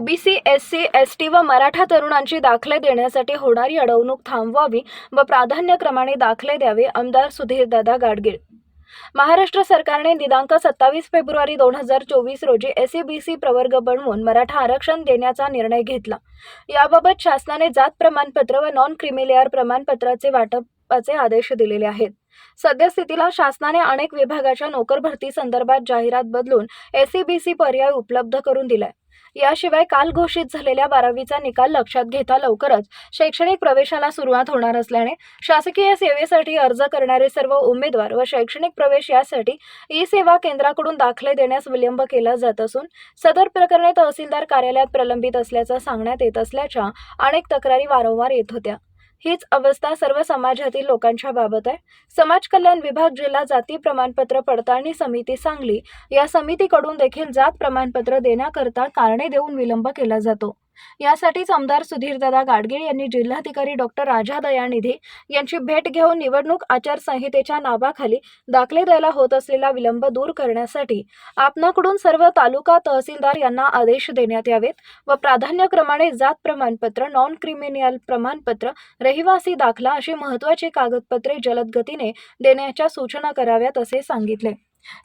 OBC S C S T व मराठा तरुणांची दाखले देण्यासाठी होणारी अडवणूक थांबवावी व प्राधान्यक्रमाने दाखले द्यावे आमदार सुधीरदादा गाडगीळ. महाराष्ट्र सरकारने दिनांक सत्तावीस फेब्रुवारी दोन हजार चोवीस रोजी एसईबीसी प्रवर्ग बनवून मराठा आरक्षण देण्याचा निर्णय घेतला. याबाबत शासनाने जात प्रमाणपत्र व नॉन क्रिमिलेअर प्रमाणपत्राचे वाटप वाटपाचे आदेश दिलेले आहेत. सद्यस्थितीला शासनाने अनेक विभागाच्या नोकर भरती संदर्भात जाहिरात बदलून एसीबीसी पर्याय उपलब्ध करून दिलाय. याशिवाय काल घोषित झालेल्या बारावीचा निकाल लक्षात घेता लवकरच शैक्षणिक प्रवेशाला सुरुवात होणार असल्याने शासकीय सेवेसाठी अर्ज करणारे सर्व उमेदवार व शैक्षणिक प्रवेश यासाठी ई सेवा केंद्राकडून दाखले देण्यास विलंब केला जात असून सदर प्रकरणे तहसीलदार कार्यालयात प्रलंबित असल्याचं सांगण्यात येत असल्याच्या अनेक तक्रारी वारंवार येत होत्या. हीच अवस्था सर्व समाजातील लोकांच्या बाबत आहे. समाज कल्याण विभाग जिल्हा जाती प्रमाणपत्र पडताळणी समिती सांगली. या समितीकडून देखील जात प्रमाणपत्र देण्याकरता कारणे देऊन विलंब केला जातो. यासाठीच आमदार सुधीरदादा गाडगीळ यांनी जिल्हाधिकारी डॉक्टर राजा दयानिधी यांची भेट घेऊन निवडणूक आचारसंहितेच्या नावाखाली दाखले द्यायला होत असलेला विलंब दूर करण्यासाठी आपणाकडून सर्व तालुका तहसीलदार यांना आदेश देण्यात यावेत व प्राधान्यक्रमाने जात प्रमाणपत्र नॉन क्रिमिनियल प्रमाणपत्र रहिवासी दाखला अशी महत्त्वाची कागदपत्रे जलद गतीने देण्याच्या सूचना कराव्यात असे सांगितले.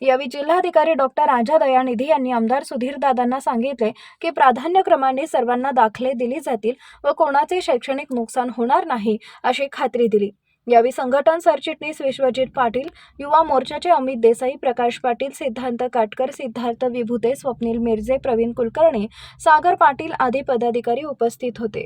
यावेळी जिल्हाधिकारी डॉक्टर राजा दयानिधी यांनी आमदार सुधीरदादांना सांगितले की प्राधान्यक्रमाने सर्वांना दाखले दिले जातील व कोणाचे शैक्षणिक नुकसान होणार नाही अशी खात्री दिली. यावेळी संघटन सरचिटणीस विश्वजित पाटील युवा मोर्चाचे अमित देसाई प्रकाश पाटील सिद्धांत काटकर सिद्धार्थ विभुते स्वप्नील मिरजे प्रवीण कुलकर्णी सागर पाटील आदी पदाधिकारी उपस्थित होते.